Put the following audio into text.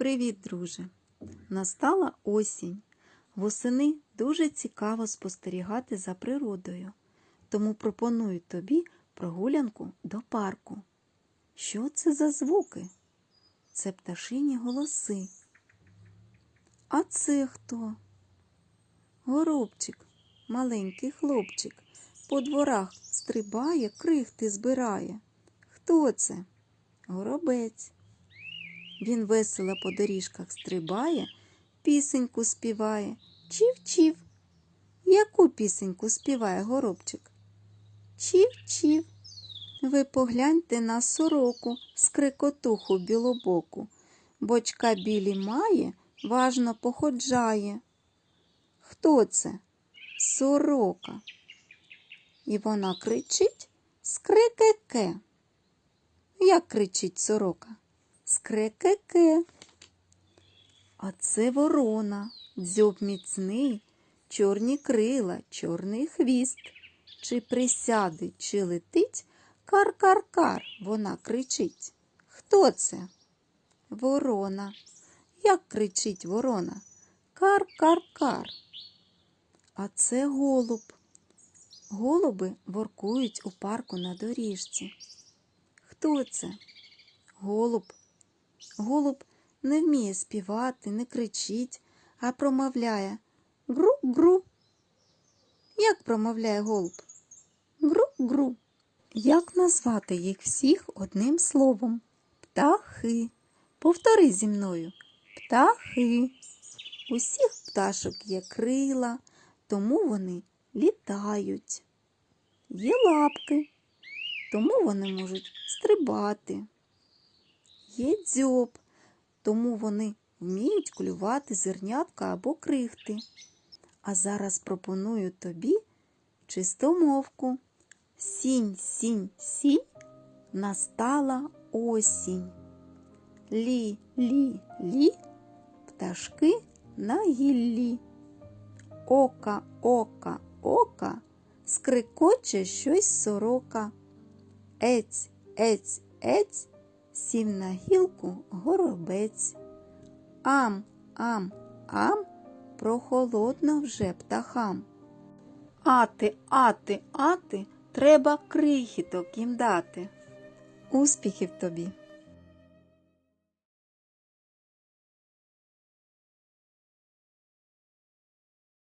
Привіт, друже! Настала осінь. Восени дуже цікаво спостерігати за природою, тому пропоную тобі прогулянку до парку. Що це за звуки? Це пташині голоси. А це хто? Горобчик, маленький хлопчик, по дворах стрибає, крихти збирає. Хто це? Горобець. Він весело по доріжках стрибає, пісеньку співає. Чів-чів. Яку пісеньку співає горобчик? Чів-чів. Ви погляньте на сороку, скрикотуху білобоку. Бочка білі має, важно походжає. Хто це? Сорока. І вона кричить скрикеке. Як кричить сорока? Скрекеке. А це ворона, дзьоб міцний, чорні крила, чорний хвіст. Чи присяде, чи летить, кар-кар-кар, вона кричить. Хто це? Ворона. Як кричить ворона? Кар-кар-кар. А це голуб. Голуби воркують у парку на доріжці. Хто це? Голуб. Голуб не вміє співати, не кричить, а промовляє гру-гру. Як промовляє голуб? Гру-гру. Як назвати їх всіх одним словом? Птахи. Повтори зі мною. Птахи. Усіх пташок є крила, тому вони літають. Є лапки, тому вони можуть стрибати. Є дзьоб, тому вони вміють клювати зернятка або крихти. А зараз пропоную тобі чистомовку. Сінь, сінь, сінь, настала осінь. Лі, лі, лі, пташки на гіллі. Ока, ока, ока, скрикоче щось сорока. Ець, ець, ець, сів на гілку горобець. Ам, ам, ам, прохолодно вже птахам. Ати, ати, ати, треба крихіток їм дати. Успіхів тобі!